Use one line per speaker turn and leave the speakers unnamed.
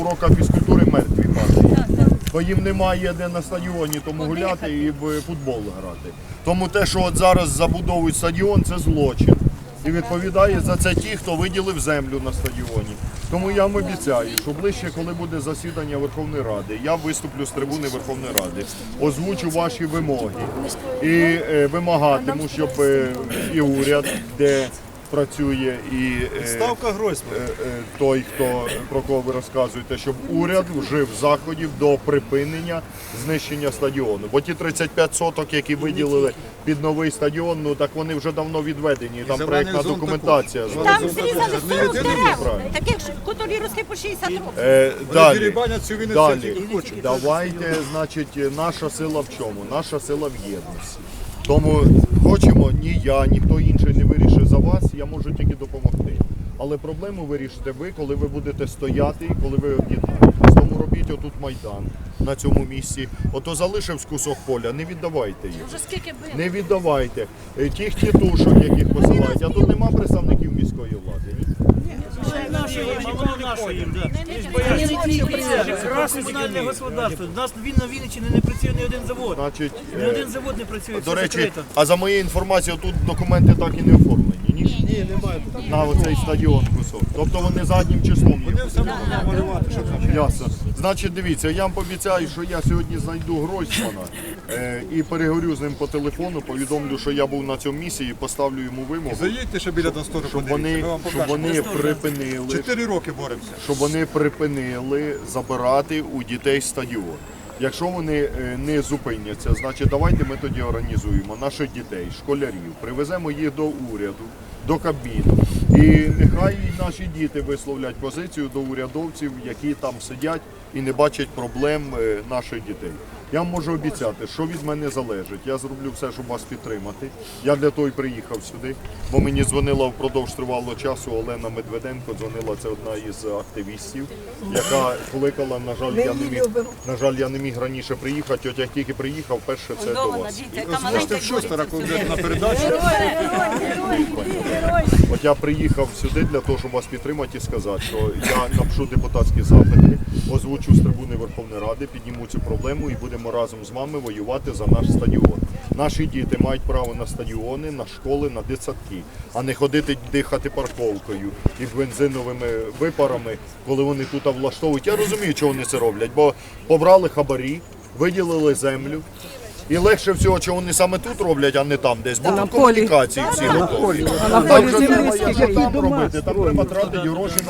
уроках фізкультури мертві падають. Бо їм немає де на стадіоні тому гуляти і в футбол грати. Тому те, що от зараз забудовують стадіон, це злочин. І відповідає за це ті, хто виділив землю на стадіоні. Тому я вам обіцяю, що ближче, коли буде засідання Верховної Ради, я виступлю з трибуни Верховної Ради, озвучу ваші вимоги і е, вимагатиму, щоб е, і уряд, де працює, і е,
Ставка Гройсман.
е, е, той, хто про кого ви розказуєте, щоб уряд вжив заходів до припинення знищення стадіону. Бо ті 35 соток, які виділили під новий стадіон, ну так вони вже давно відведені. Там проєктна документація.
Там зрізали 40 дерев, таких ж, котрі росли по 60 років.
Е, далі.
дерибанять цю Вінницю,
Далі.
хочуть.
Давайте, значить, наша сила в чому? Наша сила в єдності. Тому хочемо, ні я, ні хто інший не вирішить за вас, я можу тільки допомогти. Але проблему вирішите ви, коли ви будете стояти, і коли ви об'єднаєтесь. Тому робіть отут майдан на цьому місці. Ото залишив кусок поля, не віддавайте їх.
Вже скільки били.
Не віддавайте. Е, Тих тітушок, яких посилають, а тут нема представників міської влади. Ні?
Красне комунальне господарство. У нас він на Вінниччині не працює ні один завод.
Значить,
Ні
е,
один завод не працює.
До речі, а за моєю інформацією, тут документи так і не оформлені. Ні?
Ні, немає.
На оцей стадіон кусок. Тобто вони заднім числом їх.
Вони все намалювати, що там.
Ясно. Значить, дивіться, я вам пообіцяю, що я сьогодні знайду Гройсмана е, і переговорю з ним по телефону, повідомлю, що я був на цьому місії, поставлю йому вимогу,
Заїдьте ще біля Донстори,
щоб вони, щоб вони припинили,
Чотири роки боремося.
щоб вони припинили забирати у дітей стадіон. Якщо вони е, не зупиняться, значить давайте ми тоді організуємо наших дітей, школярів, привеземо їх до уряду, до кабіну. І нехай наші діти висловлять позицію до урядовців, які там сидять і не бачать проблем е, наших дітей. Я вам можу обіцяти, що від мене залежить. Я зроблю все, щоб вас підтримати. Я для того і приїхав сюди, бо мені дзвонила впродовж тривалого часу Олена Медведенко. Дзвонила це одна із активістів, яка кликала. На жаль, я не міг на жаль, я не міг раніше приїхати. От як тільки приїхав, перше це до вас.
Можете в Шостера, коли на передачі.
От я приїхав сюди для того, щоб вас підтримати і сказати, що я напишу депутатські запити, озвучу з трибуни Верховної Ради, підніму цю проблему і будемо разом з вами воювати за наш стадіон. Наші діти мають право на стадіони, на школи, на дитсадки, а не ходити дихати парковкою і бензиновими випарами, коли вони тут влаштовують. Я розумію, чого вони це роблять, бо побрали хабарі, виділили землю. І легше всього, що вони саме тут роблять, а не там десь. Бо тут комунікації всі готові. Там же треба, там робити, там треба тратити гроші на